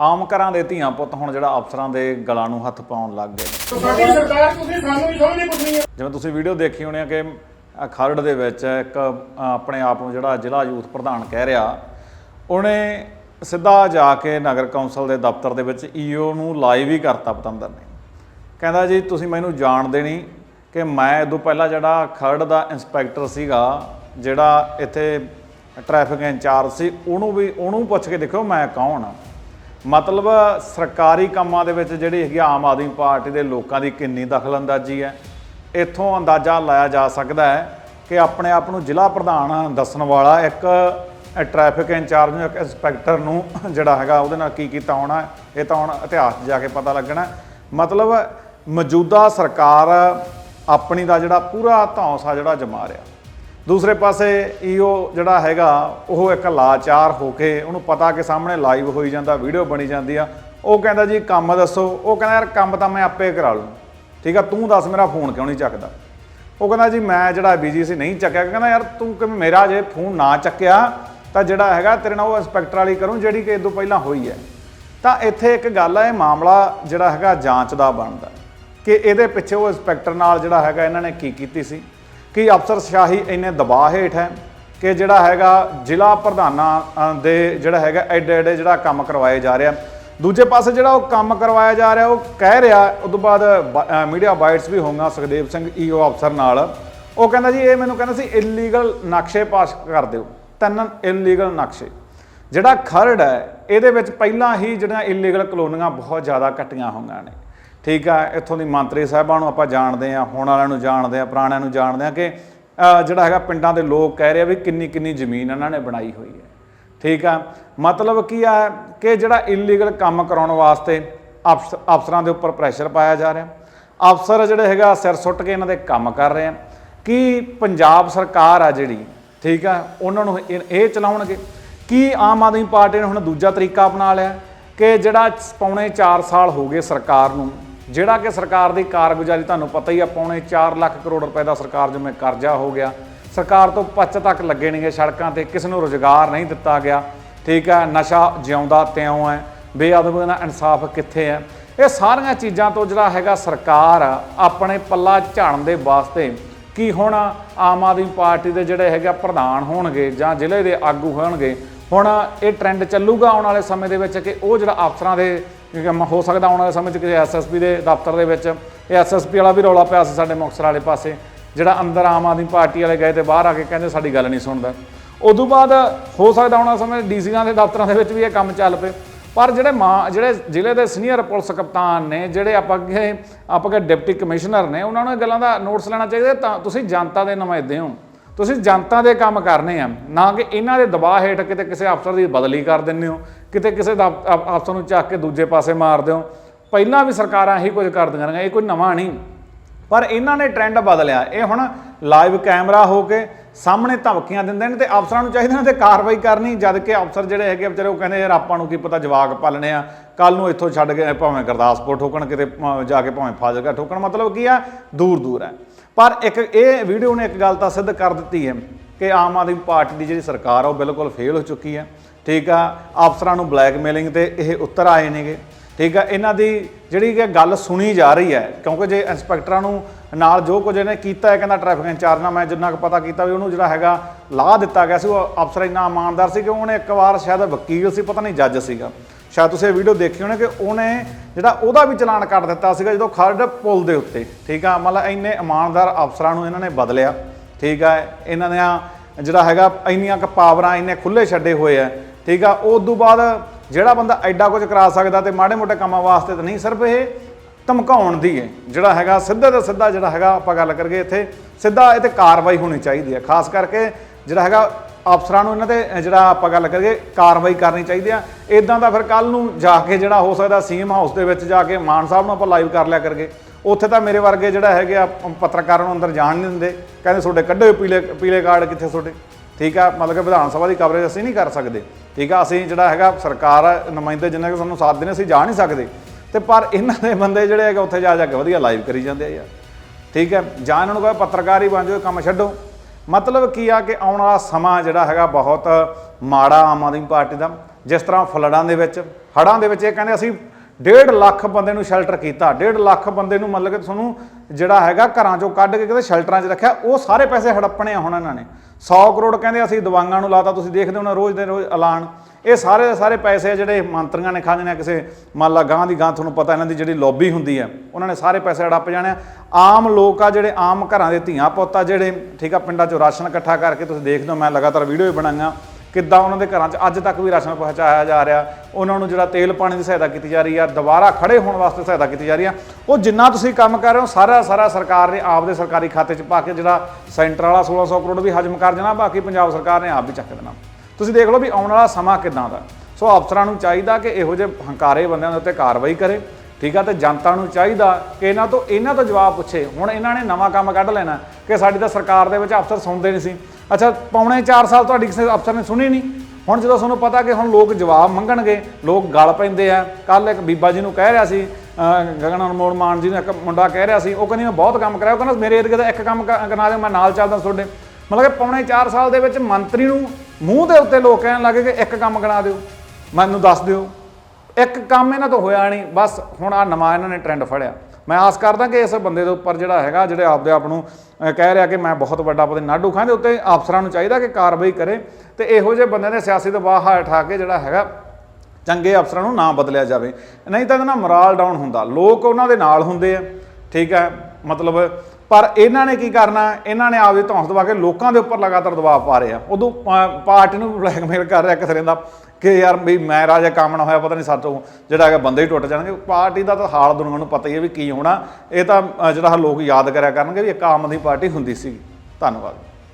ਆਮ ਘਰਾਂ ਦੇ ਧੀਆਂ ਪੁੱਤ ਹੁਣ ਜਿਹੜਾ ਅਫਸਰਾਂ ਦੇ ਗਲਾਂ ਨੂੰ ਹੱਥ ਪਾਉਣ ਲੱਗ ਗਏ ਸਾਡੀ ਸਰਕਾਰ ਤੁਸੀਂ ਸਾਨੂੰ ਹੀ ਸਮਝ ਨਹੀਂ ਪੁੱਛਣੀ ਹੈ। ਜਿਵੇਂ ਤੁਸੀਂ ਵੀਡੀਓ ਦੇਖੀ ਹੋਣੀ ਆ ਕਿ ਖਰੜ ਦੇ ਵਿੱਚ ਇੱਕ ਆਪਣੇ ਆਪ ਨੂੰ ਜਿਹੜਾ ਜ਼ਿਲ੍ਹਾ ਯੂਥ ਪ੍ਰਧਾਨ ਕਹਿ ਰਿਹਾ ਉਹਨੇ ਸਿੱਧਾ ਜਾ ਕੇ ਨਗਰ ਕੌਂਸਲ ਦੇ ਦਫ਼ਤਰ ਦੇ ਵਿੱਚ ਈਓ ਨੂੰ ਲਾਈਵ ਹੀ ਕਰਤਾ ਪਤੰਦਰ ਨੇ। ਕਹਿੰਦਾ ਜੀ ਤੁਸੀਂ ਮੈਨੂੰ ਜਾਣਦੇ ਨਹੀਂ ਕਿ ਮੈਂ ਇਦੋਂ ਪਹਿਲਾਂ ਜਿਹੜਾ ਖਰੜ ਦਾ ਇੰਸਪੈਕਟਰ ਸੀਗਾ ਜਿਹੜਾ ਇੱਥੇ ਟ੍ਰੈਫਿਕ ਇੰਚਾਰਜ ਸੀ ਉਹਨੂੰ ਵੀ ਉਹਨੂੰ ਪੁੱਛ ਕੇ ਦੇਖੋ ਮੈਂ ਕੌਣ ਆ? ਮਤਲਬ ਸਰਕਾਰੀ ਕੰਮਾਂ ਦੇ ਵਿੱਚ ਜਿਹੜੀ ਹੈਗੀ ਆਮ ਆਦਮੀ ਪਾਰਟੀ ਦੇ ਲੋਕਾਂ ਦੀ ਕਿੰਨੀ ਦਖਲਅੰਦਾਜ਼ੀ ਹੈ, ਇੱਥੋਂ ਅੰਦਾਜ਼ਾ ਲਾਇਆ ਜਾ ਸਕਦਾ ਹੈ ਕਿ ਆਪਣੇ ਆਪ ਨੂੰ ਜ਼ਿਲ੍ਹਾ ਪ੍ਰਧਾਨ ਦੱਸਣ ਵਾਲਾ ਇੱਕ ਟ੍ਰੈਫਿਕ ਇੰਚਾਰਜ ਨੂੰ, ਇੱਕ ਇੰਸਪੈਕਟਰ ਨੂੰ ਜਿਹੜਾ ਹੈਗਾ ਉਹਦੇ ਨਾਲ ਕੀ ਕੀਤਾ ਹੋਣਾ, ਇਹ ਤਾਂ ਹੁਣ ਇਤਿਹਾਸ 'ਚ ਜਾ ਕੇ ਪਤਾ ਲੱਗਣਾ ਮਤਲਬ ਮੌਜੂਦਾ ਸਰਕਾਰ ਆਪਣੀ ਦਾ ਜਿਹੜਾ ਪੂਰਾ ਧੌਂਸਾ ਜਿਹੜਾ ਜਮਾ ਰਿਹਾ। ਦੂਸਰੇ ਪਾਸੇ ਈਓ ਜਿਹੜਾ ਹੈਗਾ, ਉਹ ਇੱਕ ਲਾਚਾਰ ਹੋ ਕੇ ਉਹਨੂੰ ਪਤਾ ਕਿ ਸਾਹਮਣੇ ਲਾਈਵ ਹੋਈ ਜਾਂਦਾ, ਵੀਡੀਓ ਬਣੀ ਜਾਂਦੀ ਆ। ਉਹ ਕਹਿੰਦਾ ਜੀ, ਕੰਮ ਦੱਸੋ। ਉਹ ਕਹਿੰਦਾ, ਯਾਰ, ਕੰਮ ਤਾਂ ਮੈਂ ਆਪੇ ਕਰਾ ਲੂੰ। ਠੀਕ ਆ, ਤੂੰ ਦੱਸ ਮੇਰਾ ਫੋਨ ਕਿਉਂ ਨਹੀਂ ਚੱਕਦਾ? ਉਹ ਕਹਿੰਦਾ ਜੀ, ਮੈਂ ਜਿਹੜਾ ਬਿਜ਼ੀ ਸੀ ਨਹੀਂ ਚੱਕਿਆ। ਕਹਿੰਦਾ, ਯਾਰ, ਤੂੰ ਕਿ ਮੇਰਾ ਜੇ ਫੋਨ ਨਾ ਚੱਕਿਆ, ਤਾਂ ਜਿਹੜਾ ਹੈਗਾ ਤੇਰੇ ਨਾਲ ਉਹ ਇੰਸਪੈਕਟਰ ਵਾਲੀ ਕਰੂੰ, ਜਿਹੜੀ ਕਿ ਇਦੋਂ ਪਹਿਲਾਂ ਹੋਈ ਹੈ। ਤਾਂ ਇੱਥੇ ਇੱਕ ਗੱਲ ਹੈ ਇਹ ਮਾਮਲਾ ਜਿਹੜਾ ਹੈਗਾ ਜਾਂਚ ਦਾ ਬਣਦਾ। ਕਿ ਇਹਦੇ ਪਿੱਛੇ ਉਹ ਇੰਸਪੈਕਟਰ ਨਾਲ ਜਿਹੜਾ ਹੈਗਾ ਇਹਨਾਂ ਨੇ ਕੀ ਕੀਤੀ ਸੀ? ਕਿ ਅਫਸਰਸ਼ਾਹੀ ਇੰਨੇ ਦਬਾਅ ਹੇਠ ਹੈ ਕਿ ਜਿਹੜਾ ਹੈਗਾ ਜ਼ਿਲ੍ਹਾ ਪ੍ਰਧਾਨਾਂ ਦੇ ਜਿਹੜਾ ਹੈਗਾ ਐਡੇ ਐਡੇ ਜਿਹੜਾ ਕੰਮ ਕਰਵਾਏ ਜਾ ਰਿਹਾ ਦੂਜੇ ਪਾਸੇ ਜਿਹੜਾ ਉਹ ਕੰਮ ਕਰਵਾਇਆ ਜਾ ਰਿਹਾ, ਉਹ ਕਹਿ ਰਿਹਾ ਉਸ ਤੋਂ ਬਾਅਦ ਮੀਡੀਆ ਬਾਈਟਸ ਵੀ ਹੋਊਗਾ, ਸੁਖਦੇਵ ਸਿੰਘ ਈਓ ਅਫਸਰ ਨਾਲ। ਉਹ ਕਹਿੰਦਾ ਜੀ, ਇਹ ਮੈਨੂੰ ਕਹਿੰਦਾ ਸੀ ਇਲੀਗਲ ਨਕਸ਼ੇ ਪਾਸ ਕਰ ਦਿਓ। ਤਿੰਨ ਇਲੀਗਲ ਨਕਸ਼ੇ। ਜਿਹੜਾ ਖਰੜ ਹੈ, ਇਹਦੇ ਵਿੱਚ ਪਹਿਲਾਂ ਹੀ ਜਿਹੜੀਆਂ ਇਲੀਗਲ ਕਲੋਨੀਆਂ ਬਹੁਤ ਜ਼ਿਆਦਾ ਕੱਟੀਆਂ ਹੋਈਆਂ ਨੇ। ਠੀਕ ਆ, ਇੱਥੋਂ ਦੀ ਮੰਤਰੀ ਸਾਹਿਬਾਂ ਨੂੰ ਆਪਾਂ ਜਾਣਦੇ ਆ, ਹੁਣ ਵਾਲਿਆਂ ਨੂੰ ਜਾਣਦੇ ਆ, ਪੁਰਾਣਿਆਂ ਨੂੰ ਜਾਣਦੇ ਆ ਕਿ ਜਿਹੜਾ ਹੈਗਾ ਪਿੰਡਾਂ ਦੇ ਲੋਕ ਕਹਿ ਰਹੇ ਆ ਵੀ ਕਿੰਨੀ ਕਿੰਨੀ ਜ਼ਮੀਨ ਇਹਨਾਂ ਨੇ ਬਣਾਈ ਹੋਈ ਹੈ। ਠੀਕ ਆ, ਮਤਲਬ ਕੀ ਆ ਕਿ ਜਿਹੜਾ ਇਲੀਗਲ ਕੰਮ ਕਰਾਉਣ ਵਾਸਤੇ ਅਫਸ- ਅਫਸਰਾਂ ਦੇ ਉੱਪਰ ਪ੍ਰੈਸ਼ਰ ਪਾਇਆ ਜਾ ਰਿਹਾ। ਅਫਸਰ ਜਿਹੜੇ ਹੈਗਾ ਸਿਰ ਸੁੱਟ ਕੇ ਇਹਨਾਂ ਦੇ ਕੰਮ ਕਰ ਰਹੇ ਆ। ਕੀ ਪੰਜਾਬ ਸਰਕਾਰ ਆ ਜਿਹੜੀ, ਠੀਕ ਆ, ਉਹਨਾਂ ਨੂੰ ਇਹ ਇਹ ਚਲਾਉਣਗੇ? ਕੀ ਆਮ ਆਦਮੀ ਪਾਰਟੀ ਨੇ ਹੁਣ ਦੂਜਾ ਤਰੀਕਾ ਅਪਣਾ ਲਿਆ ਕਿ ਜਿਹੜਾ ਪੌਣੇ 4 ਸਾਲ ਹੋ ਗਏ ਸਰਕਾਰ ਨੂੰ ਜਿਹੜਾ ਕਿ ਸਰਕਾਰ ਦੀ ਕਾਰਗੁਜ਼ਾਰੀ ਤੁਹਾਨੂੰ ਪਤਾ ਹੀ ਆ, ਪੌਣੇ 4 ਲੱਖ ਕਰੋੜ ਰੁਪਏ ਦਾ ਸਰਕਾਰ ਜਿਵੇਂ ਕਰਜ਼ਾ ਹੋ ਗਿਆ। ਸਰਕਾਰ ਤੋਂ ਪੱਚ ਤੱਕ ਲੱਗੇ ਨੇਗੇ ਸੜਕਾਂ ਤੇ, ਕਿਸੇ ਨੂੰ ਰੋਜ਼ਗਾਰ ਨਹੀਂ ਦਿੱਤਾ ਗਿਆ। ਠੀਕ ਹੈ ਨਸ਼ਾ ਜਿਉਂਦਾ ਤਿਉਂ ਹੈ ਬੇਅਦਬੀ ਦਾ ਇਨਸਾਫ ਕਿੱਥੇ ਹੈ ਇਹ ਸਾਰੀਆਂ ਚੀਜ਼ਾਂ ਤੋਂ ਜਿਹੜਾ ਹੈਗਾ ਸਰਕਾਰ ਆਪਣੇ ਪੱਲਾ ਝਾੜਨ ਦੇ ਵਾਸਤੇ ਕੀ ਹੁਣ ਆਮ ਆਦਮੀ ਪਾਰਟੀ ਦੇ ਜਿਹੜੇ ਹੈਗੇ ਆ ਪ੍ਰਧਾਨ ਹੋਣਗੇ ਜਾਂ ਜ਼ਿਲ੍ਹੇ ਦੇ ਆਗੂ ਹੋਣਗੇ, ਹੁਣ ਇਹ ਟ੍ਰੈਂਡ ਚੱਲੂਗਾ ਆਉਣ ਵਾਲੇ ਸਮੇਂ ਦੇ ਵਿੱਚ ਕਿ ਉਹ ਜਿਹੜਾ ਅਫਸਰਾਂ ਦੇ ਕਿਉਂਕਿ ਹੋ ਸਕਦਾ ਆਉਣ ਵਾਲੇ ਸਮੇਂ 'ਚ ਕਿਸੇ ਐਸਐਸਪੀ ਦੇ ਦਫ਼ਤਰ ਦੇ ਵਿੱਚ। ਇਹ ਐਸਐਸਪੀ ਵਾਲਾ ਵੀ ਰੌਲਾ ਪਿਆ ਸੀ ਸਾਡੇ ਮੁਕਤਸਰ ਵਾਲੇ ਪਾਸੇ, ਜਿਹੜਾ ਅੰਦਰ ਆਮ ਆਦਮੀ ਪਾਰਟੀ ਵਾਲੇ ਗਏ ਤੇ ਬਾਹਰ ਆ ਕੇ ਕਹਿੰਦੇ ਸਾਡੀ ਗੱਲ ਨਹੀਂ ਸੁਣਦਾ। ਉਦੋਂ ਬਾਅਦ ਹੋ ਸਕਦਾ ਆਉਣ ਵਾਲੇ ਸਮੇਂ ਡੀਸੀਆਂ ਦੇ ਦਫ਼ਤਰਾਂ ਦੇ ਵਿੱਚ ਵੀ ਇਹ ਕੰਮ ਚੱਲ ਪਏ। ਪਰ ਜਿਹੜੇ ਮਾਂ, ਜਿਹੜੇ ਜ਼ਿਲ੍ਹੇ ਦੇ ਸੀਨੀਅਰ ਪੁਲਿਸ ਕਪਤਾਨ ਨੇ, ਜਿਹੜੇ ਆਪਾਂ ਅੱਗੇ, ਆਪਾਂ ਕੇ ਡਿਪਟੀ ਕਮਿਸ਼ਨਰ ਨੇ, ਉਹਨਾਂ ਨੂੰ ਇਹ ਗੱਲਾਂ ਦਾ ਨੋਟਸ ਲੈਣਾ ਚਾਹੀਦਾ, ਤਾਂ ਤੁਸੀਂ ਜਨਤਾ ਦੇ ਨੁਮਾਇੰਦੇ ਹੋ। ਤੁਸੀਂ ਜਨਤਾ ਦੇ ਕੰਮ ਕਰਨੇ ਆ ਨਾ ਕਿ ਇਹਨਾਂ ਦੇ ਦਬਾਅ ਹੇਠ ਕਿਤੇ ਕਿਸੇ ਅਫਸਰ ਦੀ ਬਦਲੀ ਕਰ ਦਿੰਦੇ ਹੋ ਕਿਤੇ ਕਿਸੇ ਦਾ ਅਫਸਰ ਨੂੰ ਚੱਕ ਕੇ ਦੂਜੇ ਪਾਸੇ ਮਾਰ ਦਿਓ। ਪਹਿਲਾਂ ਵੀ ਸਰਕਾਰਾਂ ਇਹੀ ਕੁਝ ਕਰਦੀਆਂ ਰਹੀਆਂ ਇਹ ਕੋਈ ਨਵਾਂ ਨਹੀਂ। ਪਰ ਇਹਨਾਂ ਨੇ ਟ੍ਰੈਂਡ ਬਦਲਿਆ ਇਹ ਹੁਣ ਲਾਈਵ ਕੈਮਰਾ ਹੋ ਕੇ ਸਾਹਮਣੇ ਧਮਕੀਆਂ ਦਿੰਦੇ ਨੇ ਤੇ ਅਫਸਰਾਂ ਨੂੰ ਚਾਹੀਦਾ ਨੇ ਤੇ ਕਾਰਵਾਈ ਕਰਨੀ ਜਦ ਕਿ ਅਫਸਰ ਜਿਹੜੇ ਹੈਗੇ ਵਿਚਾਰੇ ਉਹ ਕਹਿੰਦੇ ਯਾਰ ਆਪਾਂ ਨੂੰ ਕੀ ਪਤਾ ਜਵਾਕ ਪਾਲਣੇ ਆ ਕੱਲ ਨੂੰ ਇੱਥੋਂ ਛੱਡ ਕੇ ਭਾਵੇਂ ਗੁਰਦਾਸਪੁਰ ਠੋਕਣ ਕਿਤੇ ਅਹ, ਜਾ ਕੇ ਭਾਵੇਂ ਫਾਜ਼ਿਲਕਾ ਠੋਕਣ ਮਤਲਬ ਕੀ ਆ? ਦੂਰ ਦੂਰ ਹੈ ਪਰ ਇੱਕ ਇਹ ਵੀਡੀਓ ਨੇ ਇੱਕ ਗੱਲ ਤਾਂ ਸਿੱਧ ਕਰ ਦਿੱਤੀ ਹੈ ਕਿ ਆਮ ਆਦਮੀ ਪਾਰਟੀ ਦੀ ਜਿਹੜੀ ਸਰਕਾਰ ਆ ਉਹ ਬਿਲਕੁਲ ਫੇਲ ਹੋ ਚੁੱਕੀ ਹੈ। ਠੀਕ ਆ, ਅਫਸਰਾਂ ਨੂੰ ਬਲੈਕਮੇਲਿੰਗ ਤੇ ਇਹ ਉੱਤਰ ਆਏ ਨੇਗੇ। ਠੀਕ ਆ, ਇਹਨਾਂ ਦੀ ਜਿਹੜੀ ਕਿ ਗੱਲ ਸੁਣੀ ਜਾ ਰਹੀ ਹੈ, ਕਿਉਂਕਿ ਜੇ ਇੰਸਪੈਕਟਰਾਂ ਨੂੰ ਨਾਲ ਜੋ ਕੁਝ ਇਹਨੇ ਕੀਤਾ ਹੈ, ਕਹਿੰਦਾ ਟ੍ਰੈਫਿਕ ਇੰਚਾਰਜ ਨਾਲ ਮੈਂ ਜਿੰਨਾ ਕੁ ਪਤਾ ਕੀਤਾ ਵੀ ਉਹਨੂੰ ਜਿਹੜਾ ਹੈਗਾ ਲਾਹ ਦਿੱਤਾ ਗਿਆ ਸੀ, ਉਹ ਅਫਸਰ ਇੰਨਾ ਇਮਾਨਦਾਰ ਸੀ ਕਿ ਉਹਨੇ ਇੱਕ ਵਾਰ ਸ਼ਾਇਦ ਵਕੀਲ ਸੀ, ਪਤਾ ਨਹੀਂ ਜੱਜ ਸੀਗਾ। ਸ਼ਾਇਦ ਤੁਸੀਂ ਇਹ ਵੀਡੀਓ ਦੇਖੀ ਹੋਣੀ ਕਿ ਉਹਨੇ ਜਿਹੜਾ ਉਹਦਾ ਵੀ ਚਲਾਨ ਕੱਟ ਦਿੱਤਾ ਸੀਗਾ ਜਦੋਂ ਖਰੜ ਪੁਲ ਦੇ ਉੱਤੇ, ਠੀਕ ਆ? ਮਤਲਬ ਇੰਨੇ ਇਮਾਨਦਾਰ ਅਫਸਰਾਂ ਨੂੰ ਇਹਨਾਂ ਨੇ ਬਦਲਿਆ, ਠੀਕ ਆ? ਇਹਨਾਂ ਦੀਆਂ ਜਿਹੜਾ ਹੈਗਾ ਇੰਨੀਆਂ ਕ ਪਾਵਰਾਂ ਇੰਨੇ ਖੁੱਲੇ ਛੱਡੇ ਹੋਏ ਆ, ਠੀਕ ਆ? ਉਸ ਤੋਂ ਬਾਅਦ ਜਿਹੜਾ ਬੰਦਾ ਐਡਾ ਕੁਝ ਕਰਾ ਸਕਦਾ ਤੇ ਮਾੜੇ ਮੋਟੇ ਕੰਮਾਂ ਵਾਸਤੇ ਤਾਂ ਨਹੀਂ, ਸਿਰਫ ਇਹ ਧਮਕਾਉਣ ਦੀ ਹੈ ਜਿਹੜਾ ਹੈਗਾ ਸਿੱਧੇ ਤੋਂ ਸਿੱਧਾ ਜਿਹੜਾ ਹੈਗਾ ਆਪਾਂ ਗੱਲ ਕਰੀਏ ਇੱਥੇ, ਸਿੱਧਾ ਇਹ ਤੇ ਕਾਰਵਾਈ ਹੋਣੀ ਚਾਹੀਦੀ ਹੈ ਖਾਸ ਕਰਕੇ ਜਿਹੜਾ ਹੈਗਾ ਅਫਸਰਾਂ ਨੂੰ ਇਹਨਾਂ ਤੇ ਜਿਹੜਾ ਆਪਾਂ ਗੱਲ ਕਰੀਏ, ਕਾਰਵਾਈ ਕਰਨੀ ਚਾਹੀਦੀ ਆ। ਇਦਾਂ ਦਾ ਫਿਰ ਕੱਲ ਨੂੰ ਜਾ ਕੇ ਜਿਹੜਾ ਹੋ ਸਕਦਾ ਸੀਐਮ ਹਾਊਸ ਦੇ ਵਿੱਚ ਜਾ ਕੇ ਮਾਨ ਸਾਹਿਬ ਨੂੰ ਆਪਾਂ ਲਾਈਵ ਕਰ ਲਿਆ ਕਰਗੇ ਉੱਥੇ ਤਾਂ ਮੇਰੇ ਵਰਗੇ ਜਿਹੜਾ ਹੈਗੇ ਆ ਪੱਤਰਕਾਰਾਂ ਨੂੰ ਅੰਦਰ ਜਾਣ ਨਹੀਂ ਦਿੰਦੇ। ਕਹਿੰਦੇ ਤੁਹਾਡੇ ਕੱਢੋ ਪੀਲੇ ਪੀਲੇ ਕਾਰਡ ਕਿੱਥੇ ਤੁਹਾਡੇ? ਠੀਕ ਆ, ਮਤਲਬ ਕਿ ਵਿਧਾਨ ਸਭਾ ਦੀ ਕਵਰੇਜ ਅਸੀਂ ਨਹੀਂ ਕਰ ਸਕਦੇ। ਠੀਕ ਆ, ਅਸੀਂ ਜਿਹੜਾ ਹੈਗਾ, ਸਰਕਾਰ ਨੁਮਾਇੰਦੇ ਜਿੰਨਾ ਕਿ ਸਾਨੂੰ ਸਾਥ ਦੇਣੇ ਅਸੀਂ ਜਾ ਨਹੀਂ ਸਕਦੇ। ਤੇ ਪਰ ਇਹਨਾਂ ਦੇ ਬੰਦੇ ਜਿਹੜੇ ਹੈਗੇ, ਉੱਥੇ ਜਾ ਜਾ ਕੇ ਵਧੀਆ ਲਾਈਵ ਕਰੀ ਜਾਂਦੇ ਆ ਯਾਰ। ਠੀਕ ਹੈ ਜਾਂ ਇਹਨਾਂ ਨੂੰ ਕਹੇ ਪੱਤਰਕਾਰ ਹੀ ਬਣ ਜਾਓ, ਕੰਮ ਛੱਡੋ। ਮਤਲਬ ਕੀ ਆ ਕਿ ਆਉਣ ਵਾਲਾ ਸਮਾਂ ਜਿਹੜਾ ਹੈਗਾ ਬਹੁਤ ਮਾੜਾ ਆਮ ਆਦਮੀ ਪਾਰਟੀ ਦਾ। ਜਿਸ ਤਰ੍ਹਾਂ ਫਲੱਡਾਂ ਦੇ ਵਿੱਚ, ਹੜ੍ਹਾਂ ਦੇ ਵਿੱਚ ਇਹ ਕਹਿੰਦੇ ਅਸੀਂ 1.5 ਲੱਖ ਬੰਦੇ ਨੂੰ ਸ਼ੈਲਟਰ ਕੀਤਾ। 1.5 ਲੱਖ ਬੰਦੇ ਨੂੰ ਮਤਲਬ ਕਿ ਤੁਹਾਨੂੰ ਜਿਹੜਾ ਹੈਗਾ ਘਰਾਂ ਚੋਂ ਕੱਢ ਕੇ ਕਿਤੇ ਸ਼ੈਲਟਰਾਂ 'ਚ ਰੱਖਿਆ, ਉਹ ਸਾਰੇ ਪੈਸੇ ਹੜੱਪਣੇ ਆ ਹੁਣ ਇਹਨਾਂ ਨੇ। 100 ਕਰੋੜ ਕਹਿੰਦੇ ਅਸੀਂ ਦਵਾਈਆਂ ਨੂੰ ਲਾਤਾ, ਤੁਸੀਂ ਦੇਖਦੇ ਹੋ ਨਾ ਰੋਜ਼ ਦੇ ਰੋਜ਼ ਐਲਾਨ। ਇਹ ਸਾਰੇ ਦੇ ਸਾਰੇ ਪੈਸੇ ਆ ਜਿਹੜੇ ਮੰਤਰੀਆਂ ਨੇ ਖਾ ਜਾਣੇ ਕਿਸੇ ਮੰਨ ਲਾ ਗਾਂ ਦੀ ਗਾਂ, ਤੁਹਾਨੂੰ ਪਤਾ ਇਹਨਾਂ ਦੀ ਜਿਹੜੀ ਲੌਬੀ ਹੁੰਦੀ ਹੈ, ਉਹਨਾਂ ਨੇ ਸਾਰੇ ਪੈਸੇ ਅੜੱਪ ਜਾਣੇ ਆਮ ਲੋਕ ਆ ਜਿਹੜੇ ਆਮ ਘਰਾਂ ਦੇ ਧੀਆਂ ਪੁੱਤ ਆ ਜਿਹੜੇ, ਠੀਕ ਆ, ਪਿੰਡਾਂ 'ਚੋਂ ਰਾਸ਼ਨ ਇਕੱਠਾ ਕਰਕੇ ਤੁਸੀਂ ਦੇਖਦੇ ਹੋ, ਮੈਂ ਲਗਾਤਾਰ ਵੀਡੀਓ ਵੀ ਬਣਾਈਆਂ। ਕਿੱਦਾਂ ਉਹਨਾਂ ਦੇ ਘਰਾਂ 'ਚ ਅੱਜ ਤੱਕ ਵੀ ਰਾਸ਼ਨ ਪਹੁੰਚਾਇਆ ਜਾ ਰਿਹਾ। ਉਹਨਾਂ ਨੂੰ ਜਿਹੜਾ ਤੇਲ ਪਾਣੀ ਦੀ ਸਹਾਇਤਾ ਕੀਤੀ ਜਾ ਰਹੀ ਆ, ਦੁਬਾਰਾ ਖੜੇ ਹੋਣ ਵਾਸਤੇ ਸਹਾਇਤਾ ਕੀਤੀ ਜਾ ਰਹੀ ਆ। ਉਹ ਜਿੰਨਾ ਤੁਸੀਂ ਕੰਮ ਕਰ ਰਹੇ ਹੋ, ਸਾਰਾ ਸਾਰਾ ਸਰਕਾਰ ਨੇ ਆਪਦੇ ਸਰਕਾਰੀ ਖਾਤੇ 'ਚ ਪਾ ਕੇ ਜਿਹੜਾ ਸੈਂਟਰ ਵਾਲਾ 1600 ਕਰੋੜ ਵੀ ਹਜਮ ਕਰ ਦੇਣਾ, ਬਾਕੀ ਪੰਜਾਬ ਸਰਕਾਰ ਨੇ ਆਪ ਵੀ ਚੱਕ ਦੇਣਾ। ਤੁਸੀਂ ਦੇਖ ਲਓ ਵੀ ਆਉਣ ਵਾਲਾ ਸਮਾਂ ਕਿੱਦਾਂ ਦਾ। ਸੋ ਅਫਸਰਾਂ ਨੂੰ ਚਾਹੀਦਾ ਕਿ ਇਹੋ ਜਿਹੇ ਹੰਕਾਰੇ ਬੰਦਿਆਂ ਦੇ ਉੱਤੇ ਕਾਰਵਾਈ ਕਰੇ। ਠੀਕ ਆ, ਤੇ ਜਨਤਾ ਨੂੰ ਚਾਹੀਦਾ ਕਿ ਇਹਨਾਂ ਤੋਂ ਇਹਨਾਂ ਤੋਂ ਜਵਾਬ ਪੁੱਛੇ। ਹੁਣ ਇਹਨਾਂ ਨੇ ਨਵਾਂ ਕੰਮ ਕੱਢ ਲੈਣਾ ਕਿ ਸਾਡੀ ਤਾਂ ਸਰਕਾਰ ਦੇ ਵਿੱਚ ਅਫਸਰ ਸੁਣਦੇ ਨਹੀਂ ਸੀ। ਅੱਛਾ, ਪੌਣੇ 4 ਸਾਲ ਤੁਹਾਡੀ ਕਿਸੇ ਅਫਸਰ ਨੇ ਸੁਣੀ ਨਹੀਂ। ਹੁਣ ਜਦੋਂ ਤੁਹਾਨੂੰ ਪਤਾ ਕਿ ਹੁਣ ਲੋਕ ਜਵਾਬ ਮੰਗਣਗੇ, ਲੋਕ ਗਲ ਪੈਂਦੇ ਆ। ਕੱਲ ਇੱਕ ਬੀਬਾ ਜੀ ਨੂੰ ਕਹਿ ਰਿਹਾ ਸੀ ਗਗਨ ਅਨਮੋਲ ਮਾਨ ਜੀ ਨੇ ਇੱਕ ਮੁੰਡਾ ਕਹਿ ਰਿਹਾ ਸੀ, ਉਹ ਕਹਿੰਦੀ, ਮੈਂ ਬਹੁਤ ਕੰਮ ਕਰਾਇਆ। ਉਹ ਕਹਿੰਦਾ, ਮੇਰੇ ਏਰੀਏ ਦਾ ਇੱਕ ਕੰਮ ਕ- ਕਰਾ ਦਿਓ, ਮੈਂ ਨਾਲ ਚੱਲਦਾ ਤੁਹਾਡੇ। ਮਤਲਬ ਕਿ ਪੌਣੇ 4 ਸਾਲ ਦੇ ਵਿੱਚ ਮੰਤਰੀ ਨੂੰ ਮੂੰਹ ਦੇ ਉੱਤੇ ਲੋਕ ਕਹਿਣ ਲੱਗੇ ਕਿ ਇੱਕ ਕੰਮ ਕਰਾ ਦਿਓ। ਮੈਨੂੰ ਦੱਸ ਦਿਓ। ਇੱਕ ਕੰਮ ਇਹਨਾਂ ਤੋਂ ਹੋਇਆ ਨਹੀਂ, ਬਸ ਹੁਣ ਆ ਨਵਾਂ ਇਹਨਾਂ ਨੇ ਟ੍ਰੈਂਡ ਫੜਿਆ। ਮੈਂ ਆਸ ਕਰਦਾ ਕਿ ਇਸ ਬੰਦੇ ਦੇ ਉੱਪਰ ਜਿਹੜਾ ਹੈਗਾ, ਜਿਹੜੇ ਆਪਦੇ ਆਪ ਨੂੰ ਕਹਿ ਰਿਹਾ ਕਿ ਮੈਂ ਬਹੁਤ ਵੱਡਾ ਪਤੇ ਨਾਡੂ ਖਾਂ ਦੇ ਉੱਤੇ ਅਫਸਰਾਂ ਨੂੰ ਚਾਹੀਦਾ ਕਿ ਕਾਰਵਾਈ ਕਰੇ ਤੇ ਇਹੋ ਜਿਹੇ ਬੰਦਿਆਂ ਨੇ ਸਿਆਸੀ ਦਬਾਅ ਹਟਾ ਕੇ ਜਿਹੜਾ ਹੈਗਾ, ਚੰਗੇ ਅਫਸਰਾਂ ਨੂੰ ਨਾ ਬਦਲਿਆ ਜਾਵੇ। ਨਹੀਂ ਤਾਂ ਇਹਦੇ ਨਾਲ ਮੋਰਾਲ ਡਾਊਨ ਹੁੰਦਾ। ਲੋਕ ਉਹਨਾਂ ਦੇ ਨਾਲ ਹੁੰਦੇ ਆ। ਠੀਕ ਹੈ? ਮਤਲਬ ਪਰ ਇਹਨਾਂ ਨੇ ਕੀ ਕਰਨਾ ਇਹਨਾਂ ਨੇ ਆਪਦੀ ਧੌਂਸ ਦਵਾ ਕੇ ਲੋਕਾਂ ਦੇ ਉੱਪਰ ਲਗਾਤਾਰ ਦਬਾਅ ਪਾ ਰਹੇ। ਆ ਉਦੋਂ ਪਾ- ਪਾਰਟੀ ਨੂੰ ਬਲੈਕਮੇਲ ਕਰ ਰਿਹਾ ਕਿਸੇ ਦਾ ਕਿ ਯਾਰ ਵੀ ਮੈਂ ਰਾਜਾ ਕੰਮ ਨਾ ਹੋਇਆ ਪਤਾ ਨਹੀਂ ਸਾਤੋਂ ਜਿਹੜਾ ਹੈਗਾ ਬੰਦੇ ਹੀ ਟੁੱਟ ਜਾਣਗੇ। ਪਾਰਟੀ ਦਾ ਤਾਂ ਹਾਲ ਦੁਨੀਆ ਨੂੰ ਪਤਾ ਹੀ ਹੈ ਵੀ ਕੀ ਹੋਣਾ। ਇਹ ਤਾਂ ਅ, ਜਿਹੜਾ ਲੋਕ ਯਾਦ ਕਰਿਆ ਕਰਨਗੇ ਵੀ ਇੱਕ ਆਮ ਆਦਮੀ ਪਾਰਟੀ ਹੁੰਦੀ ਸੀ। ਧੰਨਵਾਦ।